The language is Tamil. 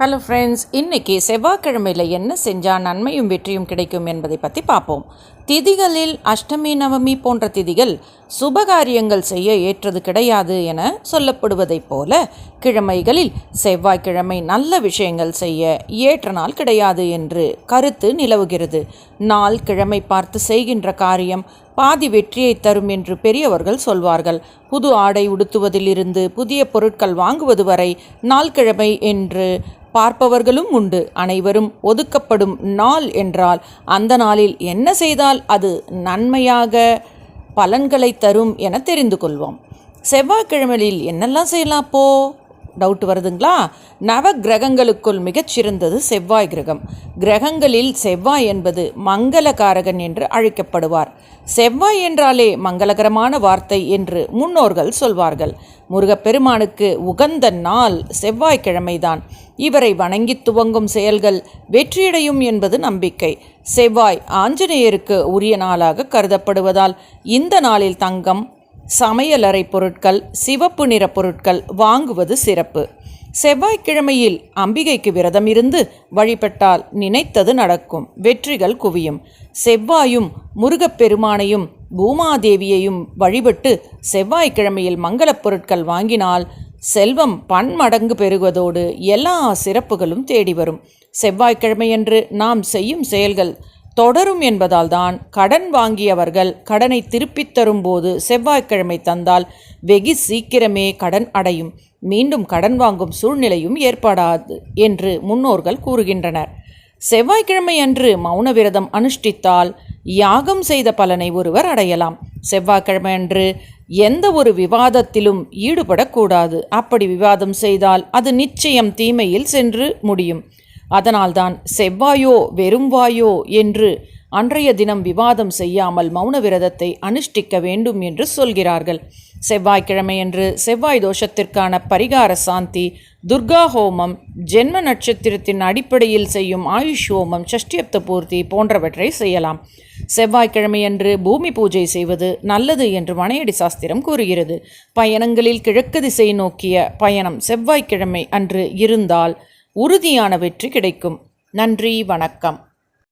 ஹலோ ஃப்ரெண்ட்ஸ் இன்றைக்கி செவ்வாய்க்கிழமையில் என்ன செஞ்சால் நன்மையும் வெற்றியும் கிடைக்கும் என்பதை பற்றி பார்ப்போம். திதிகளில் அஷ்டமி நவமி போன்ற திதிகள் சுபகாரியங்கள் செய்ய ஏற்றது கிடையாது என சொல்லப்படுவதைப் போல கிழமைகளில் செவ்வாய்க்கிழமை நல்ல விஷயங்கள் செய்ய ஏற்ற நாள் கிடையாது என்று கருத்து நிலவுகிறது. நாள் கிழமை பார்த்து செய்கின்ற காரியம் பாதி வெற்றியை தரும் என்று பெரியவர்கள் சொல்வார்கள். புது ஆடை உடுத்துவதிலிருந்து புதிய பொருட்கள் வாங்குவது வரை நாள் கிழமை என்று பார்ப்பவர்களும் உண்டு. அனைவரும் ஒதுக்கப்படும் நாள் என்றால் அந்த நாளில் என்ன செய்தால் அது நன்மையாக பலன்களை தரும் என தெரிந்து கொள்வோம். செவ்வாய்க்கிழமையில் என்னெல்லாம் செய்யலாம் அப்போ? டவுட் வருதுங்களா? நவ கிரகங்களுக்குள் மிகச்சிறந்தது செவ்வாய் கிரகம். கிரகங்களில் செவ்வாய் என்பது மங்களகாரகன் என்று அழைக்கப்படுவார். செவ்வாய் என்றாலே மங்களகரமான வார்த்தை என்று முன்னோர்கள் சொல்வார்கள். முருகப்பெருமானுக்கு உகந்த நாள் செவ்வாய்க்கிழமைதான். இவரை வணங்கி துவங்கும் செயல்கள் வெற்றியடையும் என்பது நம்பிக்கை. செவ்வாய் ஆஞ்சநேயருக்கு உரிய நாளாக கருதப்படுவதால் இந்த நாளில் தங்கம் சமையலறை பொருட்கள் சிவப்பு நிற பொருட்கள் வாங்குவது சிறப்பு. செவ்வாய்க்கிழமையில் அம்பிகைக்கு விரதம் இருந்து வழிபட்டால் நினைத்தது நடக்கும். வெற்றிகள் குவியும். செவ்வாயும் முருகப்பெருமானையும் பூமாதேவியையும் வழிபட்டு செவ்வாய்க்கிழமையில் மங்களப் பொருட்கள் வாங்கினால் செல்வம் பன்மடங்கு பெருகுவதோடு எல்லா சிறப்புகளும் தேடி வரும். செவ்வாய்க்கிழமையன்று நாம் செய்யும் செயல்கள் தொடரும் என்பதால்தான் கடன் வாங்கியவர்கள் கடனை திருப்பித் தரும்போது செவ்வாய்க்கிழமை தந்தால் வெகு சீக்கிரமே கடன் அடையும். மீண்டும் கடன் வாங்கும் சூழ்நிலையும் ஏற்படாது என்று முன்னோர்கள் கூறுகின்றனர். செவ்வாய்க்கிழமை அன்று மௌன விரதம் அனுஷ்டித்தால் யாகம் செய்த பலனை ஒருவர் அடையலாம். செவ்வாய்க்கிழமை அன்று எந்த ஒரு விவாதத்திலும் ஈடுபடக்கூடாது. அப்படி விவாதம் செய்தால் அது நிச்சயம் தீமையில் சென்று முடியும். அதனால்தான் செவ்வாயோ வெறும் வாயோ என்று அன்றைய தினம் விவாதம் செய்யாமல் மௌன விரதத்தை அனுஷ்டிக்க வேண்டும் என்று சொல்கிறார்கள். செவ்வாய்க்கிழமையன்று செவ்வாய் தோஷத்திற்கான பரிகார சாந்தி துர்கா ஹோமம் ஜென்ம நட்சத்திரத்தின் அடிப்படையில் செய்யும் ஆயுஷ் ஹோமம் சஷ்டியப்த பூர்த்தி போன்றவற்றை செய்யலாம். செவ்வாய்க்கிழமையன்று பூமி பூஜை செய்வது நல்லது என்று மனையடி சாஸ்திரம் கூறுகிறது. பயணங்களில் கிழக்கு திசை நோக்கிய பயணம் செவ்வாய்க்கிழமை அன்று இருந்தால் உறுதியான வெற்றி கிடைக்கும். நன்றி வணக்கம்.